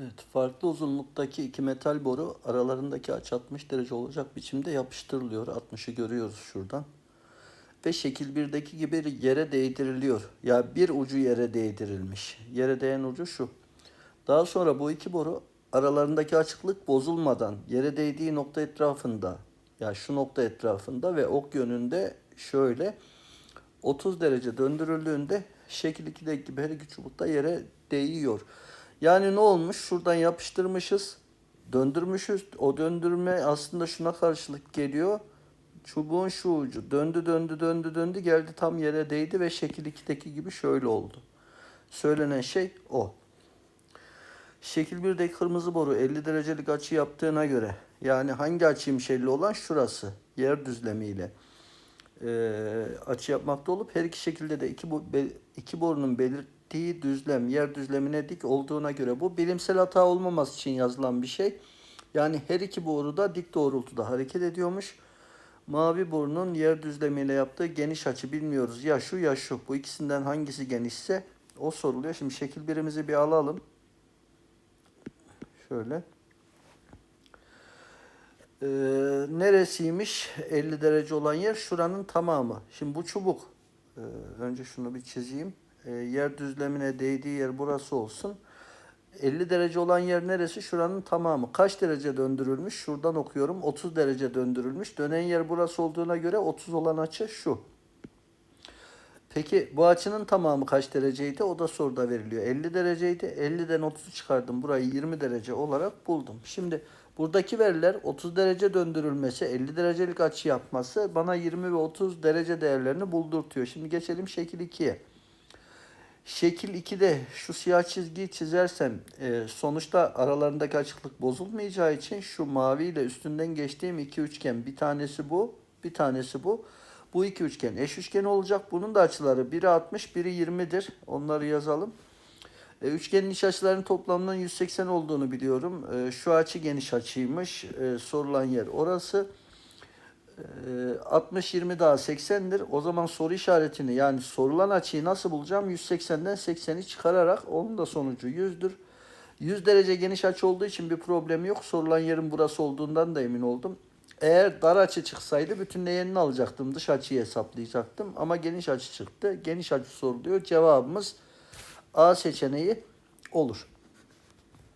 Evet, farklı uzunluktaki iki metal boru aralarındaki açı 60 derece olacak biçimde yapıştırılıyor. 60'ı görüyoruz şuradan. Ve şekil 1'deki gibi yere değdiriliyor. Ya bir ucu yere değdirilmiş. Yere değen ucu şu. Daha sonra bu iki boru aralarındaki açıklık bozulmadan yere değdiği nokta etrafında ya şu nokta etrafında ve ok yönünde şöyle 30 derece döndürüldüğünde şekil 2'deki gibi her iki çubuk da yere değiyor. Yani ne olmuş? Şuradan yapıştırmışız. Döndürmüşüz. O döndürme aslında şuna karşılık geliyor. Çubuğun şu ucu döndü döndü döndü döndü geldi tam yere değdi ve şekil 2'deki gibi şöyle oldu. Söylenen şey o. Şekil 1'deki kırmızı boru 50 derecelik açı yaptığına göre yani hangi açıymış 50 olan şurası yer düzlemiyle e, açı yapmakta olup her iki şekilde de iki, bu, be- iki borunun belirttiği düzlem yer düzlemine dik olduğuna göre bu bilimsel hata olmaması için yazılan bir şey. Yani her iki boru da dik doğrultuda hareket ediyormuş. Mavi borunun yer düzlemiyle yaptığı geniş açı bilmiyoruz. Ya şu ya şu. Bu ikisinden hangisi genişse o soruluyor. Şimdi şekil birimizi bir alalım. Şöyle. Ee, neresiymiş 50 derece olan yer? Şuranın tamamı. Şimdi bu çubuk. Ee, önce şunu bir çizeyim. Ee, yer düzlemine değdiği yer burası olsun. 50 derece olan yer neresi? Şuranın tamamı. Kaç derece döndürülmüş? Şuradan okuyorum. 30 derece döndürülmüş. Dönen yer burası olduğuna göre 30 olan açı şu. Peki bu açının tamamı kaç dereceydi? O da soruda veriliyor. 50 dereceydi. 50'den 30'u çıkardım. Burayı 20 derece olarak buldum. Şimdi buradaki veriler 30 derece döndürülmesi, 50 derecelik açı yapması bana 20 ve 30 derece değerlerini buldurtuyor. Şimdi geçelim şekil 2'ye. Şekil 2'de şu siyah çizgiyi çizersem e, sonuçta aralarındaki açıklık bozulmayacağı için şu mavi ile üstünden geçtiğim iki üçgen bir tanesi bu, bir tanesi bu. Bu iki üçgen eş üçgen olacak. Bunun da açıları biri 60, biri 20'dir. Onları yazalım. E, üçgenin iç açılarının toplamının 180 olduğunu biliyorum. E, şu açı geniş açıymış. E, sorulan yer orası. E, 60 20 daha 80'dir. O zaman soru işaretini yani sorulan açıyı nasıl bulacağım? 180'den 80'i çıkararak onun da sonucu 100'dür. 100 derece geniş açı olduğu için bir problem yok. Sorulan yerin burası olduğundan da emin oldum. Eğer dar açı çıksaydı bütün değerini alacaktım. Dış açıyı hesaplayacaktım. Ama geniş açı çıktı. Geniş açı soruluyor. Cevabımız A seçeneği olur.